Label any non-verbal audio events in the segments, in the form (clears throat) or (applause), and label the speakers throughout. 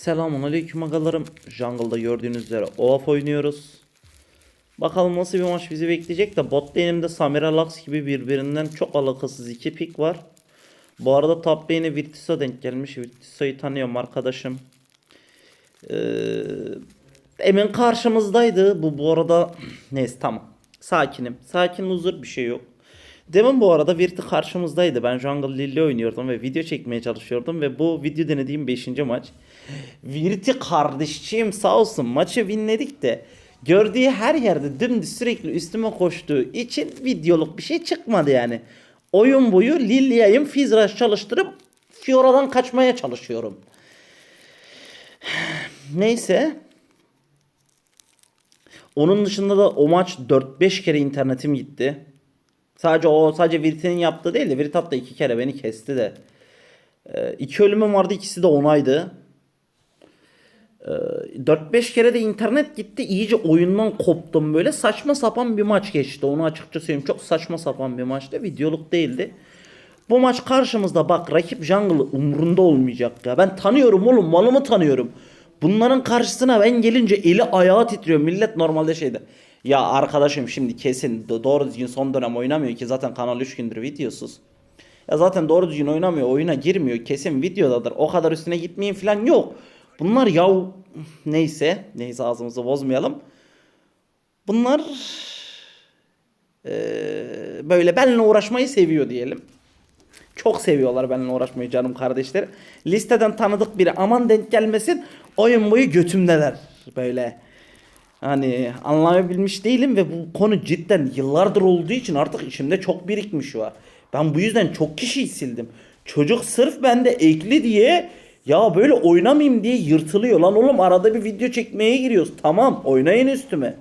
Speaker 1: Selamun aleyküm agalarım. Jungle'da gördüğünüz üzere Olaf oynuyoruz. Bakalım nasıl bir maç bizi bekleyecek de bot lane'imde Samira Lux gibi birbirinden çok alakasız iki pick var. Bu arada top lane'e Virtus'a denk gelmiş. Virtus'u tanıyorum arkadaşım. Ee, Emin karşımızdaydı. Bu bu arada (clears throat) neyse tamam. Sakinim. Sakin huzur bir şey yok. Demin bu arada Virti karşımızdaydı. Ben Jungle Lily oynuyordum ve video çekmeye çalışıyordum ve bu video denediğim 5. maç. Virti kardeşciğim sağ olsun maçı winledik de gördüğü her yerde dümdüz sürekli üstüme koştuğu için videoluk bir şey çıkmadı yani. Oyun boyu Lily'ayım Fizraş çalıştırıp Fiora'dan kaçmaya çalışıyorum. Neyse. Onun dışında da o maç 4-5 kere internetim gitti. Sadece o sadece Virt'in yaptığı değil de Virt hatta iki kere beni kesti de. Ee, ölümüm vardı ikisi de onaydı. Ee, 4-5 kere de internet gitti. İyice oyundan koptum böyle. Saçma sapan bir maç geçti. Onu açıkça söyleyeyim. Çok saçma sapan bir maçtı. Videoluk değildi. Bu maç karşımızda bak rakip jungle umurunda olmayacak ya. Ben tanıyorum oğlum malımı tanıyorum. Bunların karşısına ben gelince eli ayağı titriyor. Millet normalde şeyde. Ya arkadaşım şimdi kesin do- doğru düzgün son dönem oynamıyor ki zaten kanal 3 gündür videosuz. Ya zaten doğru düzgün oynamıyor, oyuna girmiyor. Kesin videodadır. O kadar üstüne gitmeyin falan yok. Bunlar yav neyse, neyse ağzımızı bozmayalım. Bunlar eee, böyle benimle uğraşmayı seviyor diyelim. Çok seviyorlar benimle uğraşmayı canım kardeşler. Listeden tanıdık biri aman denk gelmesin oyun boyu götümdeler böyle. Hani anlayabilmiş değilim ve bu konu cidden yıllardır olduğu için artık içimde çok birikmiş var. Ben bu yüzden çok kişiyi sildim. Çocuk sırf bende ekli diye ya böyle oynamayayım diye yırtılıyor. Lan oğlum arada bir video çekmeye giriyoruz. Tamam oynayın üstüme.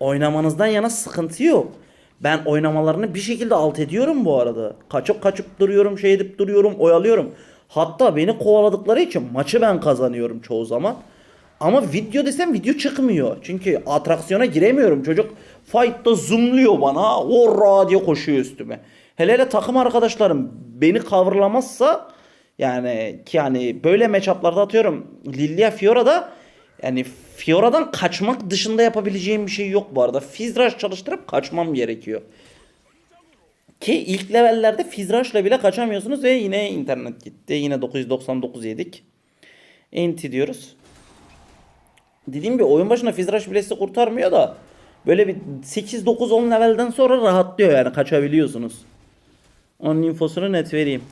Speaker 1: Oynamanızdan yana sıkıntı yok. Ben oynamalarını bir şekilde alt ediyorum bu arada. Kaçıp kaçıp duruyorum, şey edip duruyorum, oyalıyorum. Hatta beni kovaladıkları için maçı ben kazanıyorum çoğu zaman. Ama video desem video çıkmıyor. Çünkü atraksiyona giremiyorum. Çocuk fight'ta zoomluyor bana. Orra diye koşuyor üstüme. Hele hele takım arkadaşlarım beni coverlamazsa yani ki yani böyle matchup'larda atıyorum Lilia Fiora'da yani Fiora'dan kaçmak dışında yapabileceğim bir şey yok bu arada. Fizraş çalıştırıp kaçmam gerekiyor. Ki ilk levellerde Fizraş'la bile kaçamıyorsunuz ve yine internet gitti. Yine 999 yedik. Enti diyoruz. Dediğim gibi oyun başına Fizraş bile sizi kurtarmıyor da böyle bir 8-9-10 levelden sonra rahatlıyor yani kaçabiliyorsunuz. Onun infosunu net vereyim.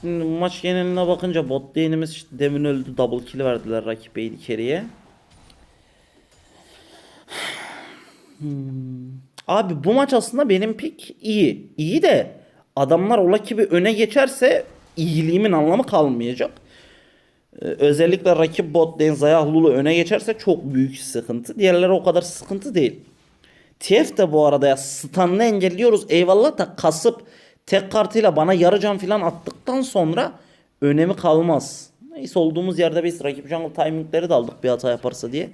Speaker 1: Şimdi maç geneline bakınca bot lane'imiz işte demin öldü. Double kill verdiler rakip AD carry'e. Hmm. Abi bu maç aslında benim pik iyi. İyi de adamlar ola ki bir öne geçerse iyiliğimin anlamı kalmayacak. Ee, özellikle rakip bot lane Zayah Lulu öne geçerse çok büyük sıkıntı. Diğerleri o kadar sıkıntı değil. TF de bu arada ya stun'ını engelliyoruz eyvallah da kasıp tek kartıyla bana yarı can falan attıktan sonra önemi kalmaz. Neyse olduğumuz yerde biz rakip jungle timingleri de aldık bir hata yaparsa diye.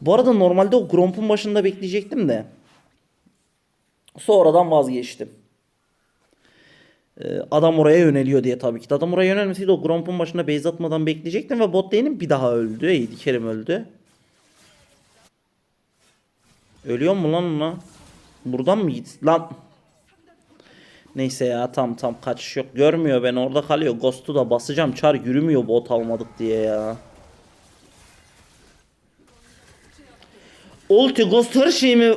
Speaker 1: Bu arada normalde o Gromp'un başında bekleyecektim de. Sonradan vazgeçtim. Ee, adam oraya yöneliyor diye tabii ki. Adam oraya yönelmeseydi o Gromp'un başında base atmadan bekleyecektim ve bot lane'im bir daha öldü. Eydi Kerim öldü. Ölüyor mu lan ona? Buradan mı git? Lan. Neyse ya tam tam kaçış yok. Görmüyor beni orada kalıyor. Ghost'u da basacağım. Çar yürümüyor bot almadık diye ya. Ulti Ghost her şeyimi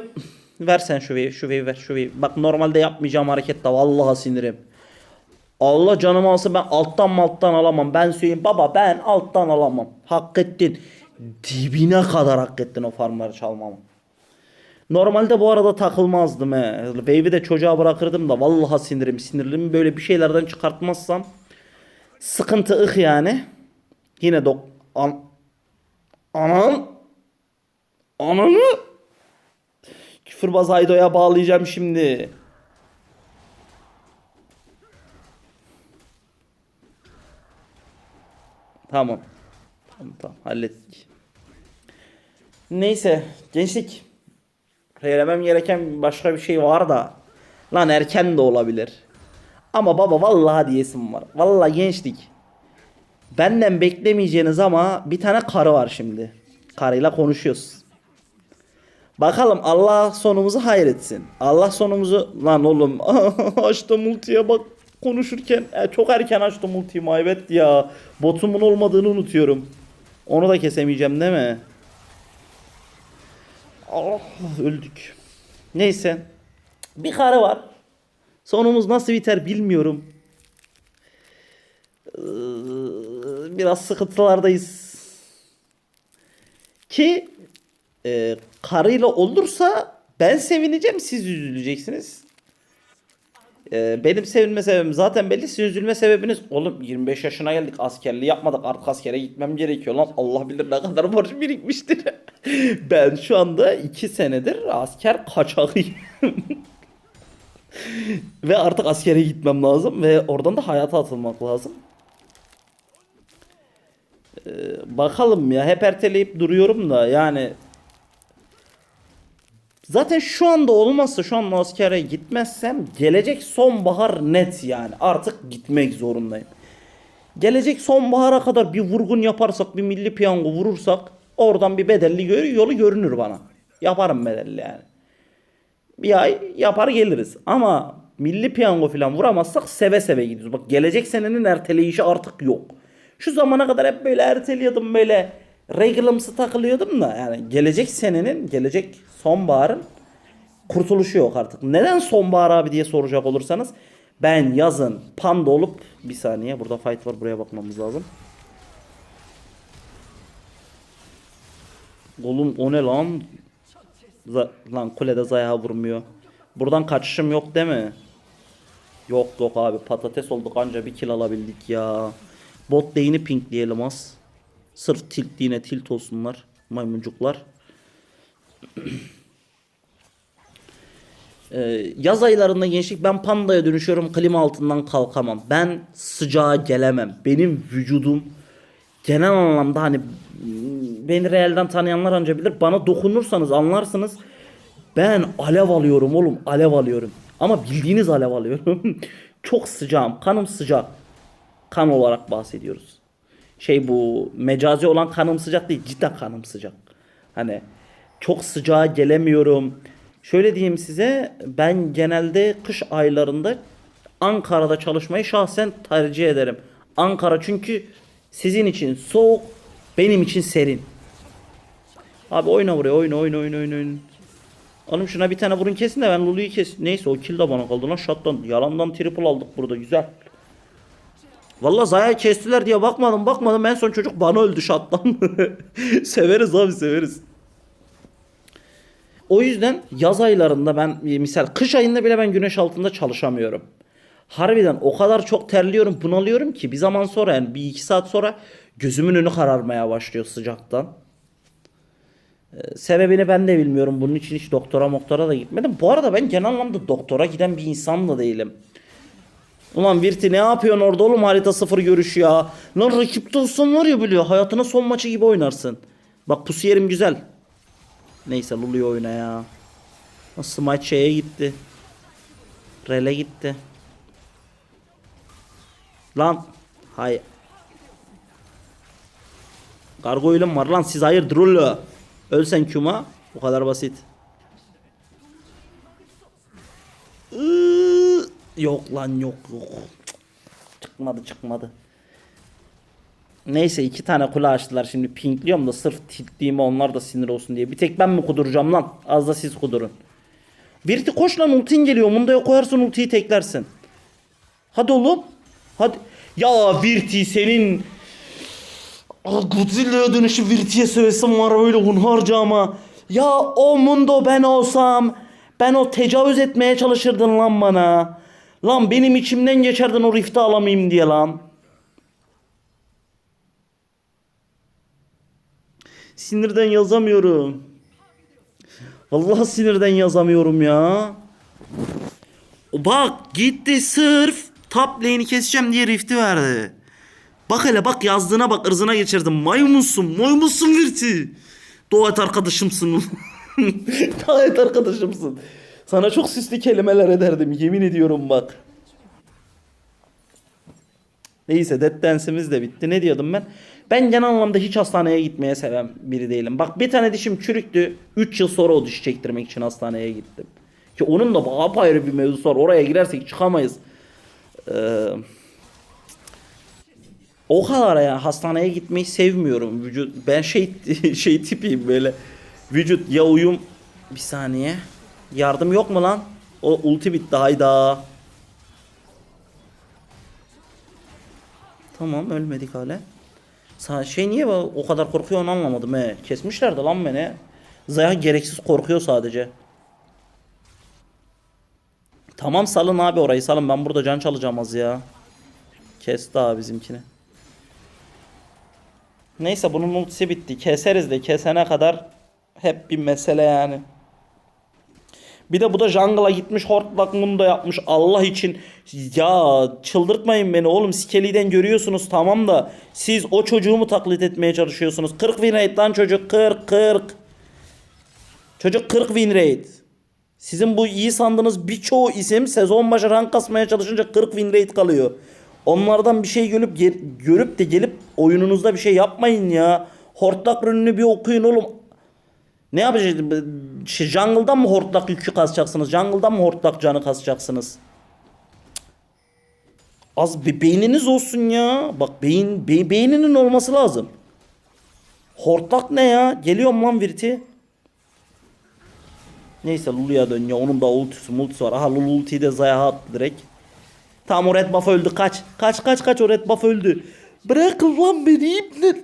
Speaker 1: ver sen şu wave'i şu wave'i ver şu wave'i. Bak normalde yapmayacağım hareket de vallahi sinirim. Allah canımı alsın ben alttan malttan alamam. Ben söyleyeyim baba ben alttan alamam. Hak ettin. Dibine kadar hak ettin o farmları çalmamı. Normalde bu arada takılmazdım he. Wave'i de çocuğa bırakırdım da vallahi sinirim sinirimi böyle bir şeylerden çıkartmazsam sıkıntı ıh yani. Yine dok an anam ananı küfürbaz Haydo'ya bağlayacağım şimdi. Tamam. Tamam tamam hallettik. Neyse gençlik. Söylemem gereken başka bir şey var da. Lan erken de olabilir. Ama baba vallahi diyesim var. Vallahi gençlik. Benden beklemeyeceğiniz ama bir tane karı var şimdi. Karıyla konuşuyoruz. Bakalım Allah sonumuzu hayretsin. Allah sonumuzu lan oğlum (laughs) açtım multiye bak konuşurken E, çok erken açtım multiyi evet ya. Botumun olmadığını unutuyorum. Onu da kesemeyeceğim değil mi? Ah öldük. Neyse. Bir karı var. Sonumuz nasıl biter bilmiyorum. Ee, Biraz sıkıntılardayız. Ki e, karıyla olursa ben sevineceğim siz üzüleceksiniz. E, benim sevinme sebebim zaten belli. Sizin üzülme sebebiniz oğlum 25 yaşına geldik askerliği yapmadık artık askere gitmem gerekiyor lan. Allah bilir ne kadar borç birikmiştir. (laughs) ben şu anda 2 senedir asker kaçağıyım. (laughs) ve artık askere gitmem lazım ve oradan da hayata atılmak lazım. Ee, bakalım ya hep erteleyip duruyorum da yani Zaten şu anda olmazsa şu an askere gitmezsem gelecek sonbahar net yani artık gitmek zorundayım. Gelecek sonbahara kadar bir vurgun yaparsak bir milli piyango vurursak oradan bir bedelli yolu görünür bana. Yaparım bedelli yani. Bir ay yapar geliriz ama milli piyango falan vuramazsak seve seve gidiyoruz. Bak gelecek senenin erteleyişi artık yok. Şu zamana kadar hep böyle erteliyordum böyle reglımsı takılıyordum da yani gelecek senenin gelecek sonbaharın kurtuluşu yok artık. Neden sonbahar abi diye soracak olursanız ben yazın panda olup bir saniye burada fight var buraya bakmamız lazım. Oğlum o ne lan? Z- lan kulede zaya vurmuyor. Buradan kaçışım yok değil mi? Yok yok abi patates olduk anca bir kill alabildik ya. Bot lane'i pinkleyelim az. Sırf tilt yine tilt olsunlar. Maymuncuklar. Ee, yaz aylarında gençlik ben pandaya dönüşüyorum klima altından kalkamam. Ben sıcağa gelemem. Benim vücudum genel anlamda hani beni realden tanıyanlar anca bilir. Bana dokunursanız anlarsınız. Ben alev alıyorum oğlum alev alıyorum. Ama bildiğiniz alev alıyorum. (laughs) Çok sıcağım kanım sıcak. Kan olarak bahsediyoruz. Şey bu mecazi olan kanım sıcak değil cidden kanım sıcak. Hani çok sıcağa gelemiyorum. Şöyle diyeyim size ben genelde kış aylarında Ankara'da çalışmayı şahsen tercih ederim. Ankara çünkü sizin için soğuk, benim için serin. Abi oyna buraya oyna oyna oyna oyna. oyna. Oğlum şuna bir tane vurun kesin de ben Lulu'yu kes. Neyse o kill de bana kaldı lan shot'tan. Yalandan triple aldık burada güzel. Vallahi Zaya kestiler diye bakmadım bakmadım en son çocuk bana öldü shot'tan. (laughs) severiz abi severiz. O yüzden yaz aylarında ben misal kış ayında bile ben güneş altında çalışamıyorum. Harbiden o kadar çok terliyorum bunalıyorum ki bir zaman sonra yani bir iki saat sonra gözümün önü kararmaya başlıyor sıcaktan. Ee, sebebini ben de bilmiyorum. Bunun için hiç doktora moktora da gitmedim. Bu arada ben genel anlamda doktora giden bir insan da değilim. Ulan Virti ne yapıyorsun orada oğlum harita sıfır görüş ya. Lan rakipte olsan var ya böyle hayatına son maçı gibi oynarsın. Bak pusu yerim güzel. Neyse Lulu'yu oyna ya. Maç şeye gitti. Rele gitti. Lan. Hay. Gargoyle'm var lan siz hayırdır Lulu. Ölsen Kuma. Bu kadar basit. Yok lan yok yok. Çıkmadı çıkmadı. Neyse iki tane kule açtılar şimdi pinkliyorum da sırf tiltliğime onlar da sinir olsun diye. Bir tek ben mi kuduracağım lan? Az da siz kudurun. Virti koş lan ultin geliyor. Mundo'ya koyarsın ultiyi teklersin. Hadi oğlum. Hadi. Ya Virti senin Ah, Godzilla'ya dönüşü Virti'ye sövesim var öyle hunharca ama. Ya o Mundo ben olsam ben o tecavüz etmeye çalışırdın lan bana. Lan benim içimden geçerdin o rifti alamayayım diye lan. Sinirden yazamıyorum. Vallahi sinirden yazamıyorum ya. Bak gitti sırf top lane'i keseceğim diye rifti verdi. Bak hele bak yazdığına bak ırzına geçirdim. Maymunsun maymunsun Virti. Doğa et arkadaşımsın. (laughs) Doğa et arkadaşımsın. Sana çok süslü kelimeler ederdim yemin ediyorum bak. Neyse Dead Dance'imiz de bitti. Ne diyordum ben? Ben genel anlamda hiç hastaneye gitmeye seven biri değilim. Bak bir tane dişim çürüktü. 3 yıl sonra o dişi çektirmek için hastaneye gittim. Ki onun da apayrı bir mevzusu var. Oraya girersek çıkamayız. Ee, o kadar ya hastaneye gitmeyi sevmiyorum. Vücut ben şey (laughs) şey tipiyim böyle. Vücut ya uyum bir saniye. Yardım yok mu lan? O ulti bitti hayda. Tamam ölmedik hala. Sa şey niye o kadar korkuyor onu anlamadım he. Kesmişlerdi lan beni. Zaya gereksiz korkuyor sadece. Tamam salın abi orayı salın ben burada can çalacağım az ya. Kesti abi bizimkini. Neyse bunun ultisi bitti. Keseriz de kesene kadar hep bir mesele yani. Bir de bu da jungle'a gitmiş hortlakını da yapmış Allah için. Ya çıldırtmayın beni oğlum Skelly'den görüyorsunuz tamam da siz o çocuğu mu taklit etmeye çalışıyorsunuz? 40 win rate lan çocuk 40 40. Çocuk 40 win rate. Sizin bu iyi sandığınız birçoğu isim sezon başı rank kasmaya çalışınca 40 win rate kalıyor. Onlardan bir şey görüp görüp de gelip oyununuzda bir şey yapmayın ya. Hortlak ürününü bir okuyun oğlum. Ne yapacağız? Şey, jungle'dan mı hortlak yükü kasacaksınız? Jungle'dan mı hortlak canı kasacaksınız? Az bir beyniniz olsun ya. Bak beyin be- beyninin olması lazım. Hortlak ne ya? Geliyorum lan Virti. Neyse Lulu'ya dön ya. Onun da ultisi multisi var. Aha Lulu ultiyi de Zaya attı direkt. Tamam o red buff öldü. Kaç. Kaç kaç kaç o red buff öldü. Bırakın lan beni ipler.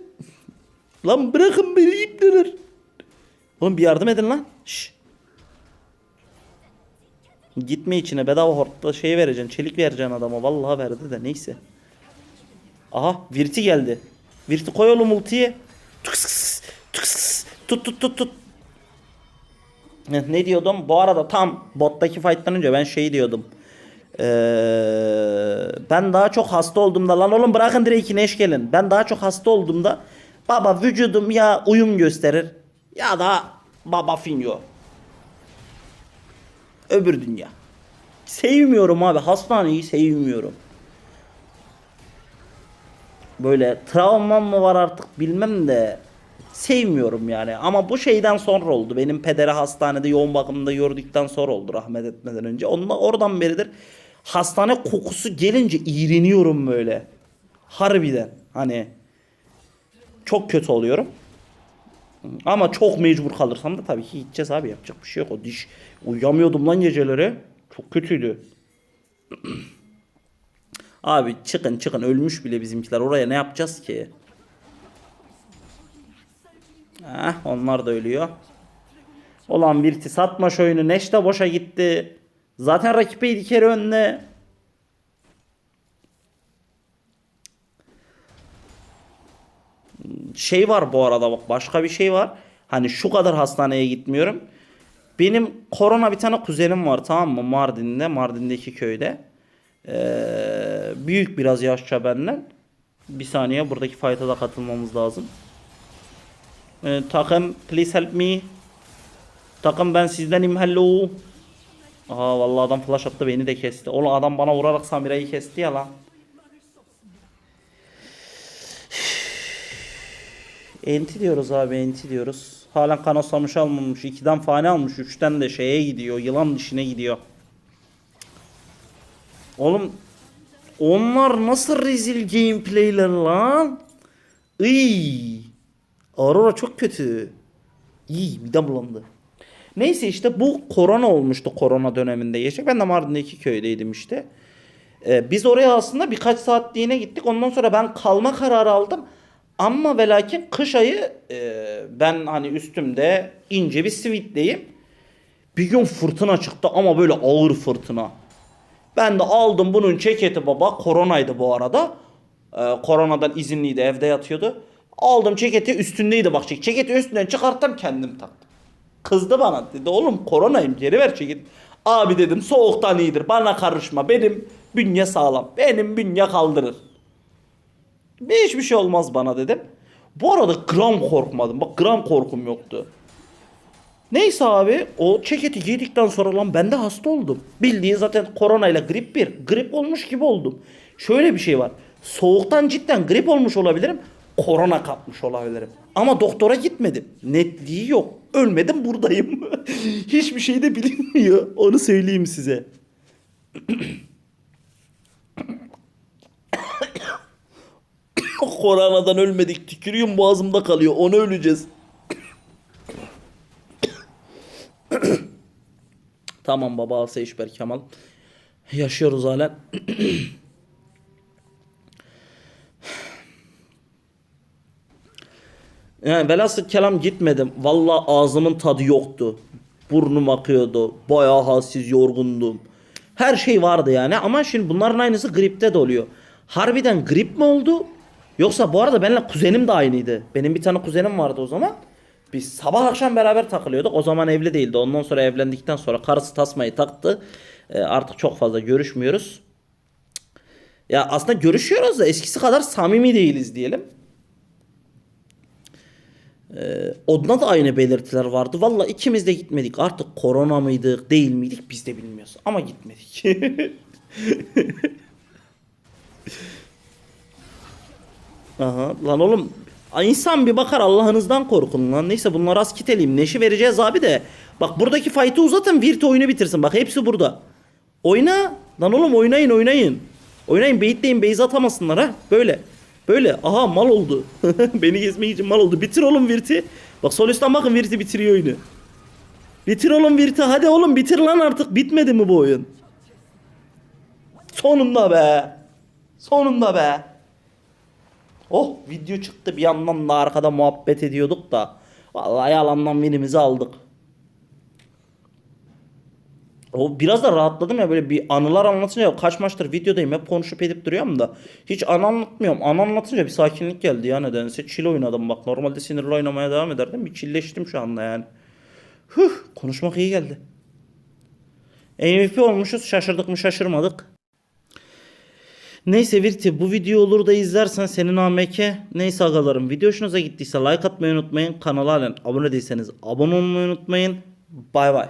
Speaker 1: Lan bırakın beni ipler. Oğlum bir yardım edin lan. Şş. Gitme içine bedava hortla şey vereceksin. Çelik vereceksin adama. Vallahi verdi de neyse. Aha Virti geldi. Virti koy oğlum ultiyi. Tut tut tut tut. Ne diyordum? Bu arada tam bottaki fight'tan önce ben şey diyordum. Ee, ben daha çok hasta olduğumda lan oğlum bırakın Drake'i Neş gelin. Ben daha çok hasta olduğumda baba vücudum ya uyum gösterir ya da baba finyo. Öbür dünya. Sevmiyorum abi hastaneyi sevmiyorum. Böyle travmam mı var artık bilmem de sevmiyorum yani. Ama bu şeyden sonra oldu. Benim pederi hastanede yoğun bakımda gördükten sonra oldu rahmet etmeden önce. Ondan oradan beridir hastane kokusu gelince iğreniyorum böyle. Harbiden hani çok kötü oluyorum. Ama çok mecbur kalırsam da tabii ki gideceğiz abi yapacak bir şey yok. O diş uyuyamıyordum lan geceleri. Çok kötüydü. (clears throat) abi çıkın çıkın ölmüş bile bizimkiler. Oraya ne yapacağız ki? Heh, onlar da ölüyor. Olan Virti satma şu oyunu. Neş de boşa gitti. Zaten rakip bir kere önüne. Şey var bu arada bak başka bir şey var. Hani şu kadar hastaneye gitmiyorum. Benim korona bir tane kuzenim var tamam mı Mardin'de Mardin'deki köyde. Ee, büyük biraz yaşça benden. Bir saniye buradaki fight'a da katılmamız lazım. Ee, takım please help me. Takım ben sizdenim hello. Aha vallahi adam flash attı beni de kesti. Oğlum adam bana vurarak Samira'yı kesti ya lan. Enti diyoruz abi enti diyoruz. Halen kanoslamış almamış. 2'den fane almış. 3'ten de şeye gidiyor. Yılan dişine gidiyor. Oğlum onlar nasıl rezil gameplayler lan? Iy. Aurora çok kötü. İyi midem bulandı. Neyse işte bu korona olmuştu korona döneminde yaşadık. Ben de Mardin'deki köydeydim işte. Ee, biz oraya aslında birkaç saatliğine gittik. Ondan sonra ben kalma kararı aldım. Ama ve lakin kış ayı e, ben hani üstümde ince bir sivitleyim. Bir gün fırtına çıktı ama böyle ağır fırtına. Ben de aldım bunun ceketi baba. Koronaydı bu arada. Ee, koronadan izinliydi evde yatıyordu. Aldım ceketi üstündeydi bak ceket. Ceketi üstünden çıkarttım kendim taktım. Kızdı bana dedi oğlum koronayım geri ver ceketi. Abi dedim soğuktan iyidir bana karışma benim bünye sağlam. Benim bünye kaldırır. Hiçbir şey olmaz bana dedim. Bu arada gram korkmadım. Bak gram korkum yoktu. Neyse abi o ceketi giydikten sonra lan ben de hasta oldum. Bildiğin zaten koronayla grip bir. Grip olmuş gibi oldum. Şöyle bir şey var. Soğuktan cidden grip olmuş olabilirim. Korona kapmış olabilirim. Ama doktora gitmedim. Netliği yok. Ölmedim buradayım. (laughs) Hiçbir şey de bilinmiyor. Onu söyleyeyim size. (clears throat) Koronadan ölmedik. Tükürüğüm boğazımda kalıyor. Onu öleceğiz. (coughs) Tamam baba Seyşber Kemal. Yaşıyoruz halen. (coughs) Yani velhasıl kelam gitmedim. Valla ağzımın tadı yoktu. Burnum akıyordu. Bayağı halsiz yorgundum. Her şey vardı yani ama şimdi bunların aynısı gripte de oluyor. Harbiden grip mi oldu? Yoksa bu arada benimle kuzenim de aynıydı. Benim bir tane kuzenim vardı o zaman. Biz sabah akşam beraber takılıyorduk. O zaman evli değildi. Ondan sonra evlendikten sonra karısı tasmayı taktı. Ee, artık çok fazla görüşmüyoruz. Ya aslında görüşüyoruz da eskisi kadar samimi değiliz diyelim. Ee, onda da aynı belirtiler vardı. Valla ikimiz de gitmedik. Artık korona mıydık değil miydik biz de bilmiyoruz. Ama gitmedik. (laughs) Aha lan oğlum insan bir bakar Allah'ınızdan korkun lan. Neyse bunları az kiteleyim. Neşi vereceğiz abi de. Bak buradaki fight'ı uzatın. Virt oyunu bitirsin. Bak hepsi burada. Oyna. Lan oğlum oynayın oynayın. Oynayın baitleyin base atamasınlar ha. Böyle. Böyle. Aha mal oldu. (laughs) Beni gezmek için mal oldu. Bitir oğlum Virt'i. Bak sol üstten bakın Virt'i bitiriyor oyunu. Bitir oğlum Virt'i. Hadi oğlum bitir lan artık. Bitmedi mi bu oyun? Sonunda be. Sonunda be. Oh video çıktı bir yandan da arkada muhabbet ediyorduk da. Vallahi yalandan birimizi aldık. O biraz da rahatladım ya böyle bir anılar anlatınca kaç maçtır videodayım hep konuşup edip duruyorum da hiç anı anlatmıyorum. Anı anlatınca bir sakinlik geldi ya nedense. Chill oynadım bak. Normalde sinirli oynamaya devam ederdim. Bir chilleştim şu anda yani. Huh, konuşmak iyi geldi. MVP olmuşuz. Şaşırdık mı şaşırmadık. Neyse Virti bu video olur da izlersen senin AMK. Neyse agalarım video hoşunuza gittiyse like atmayı unutmayın. Kanala halen abone değilseniz abone olmayı unutmayın. Bay bay.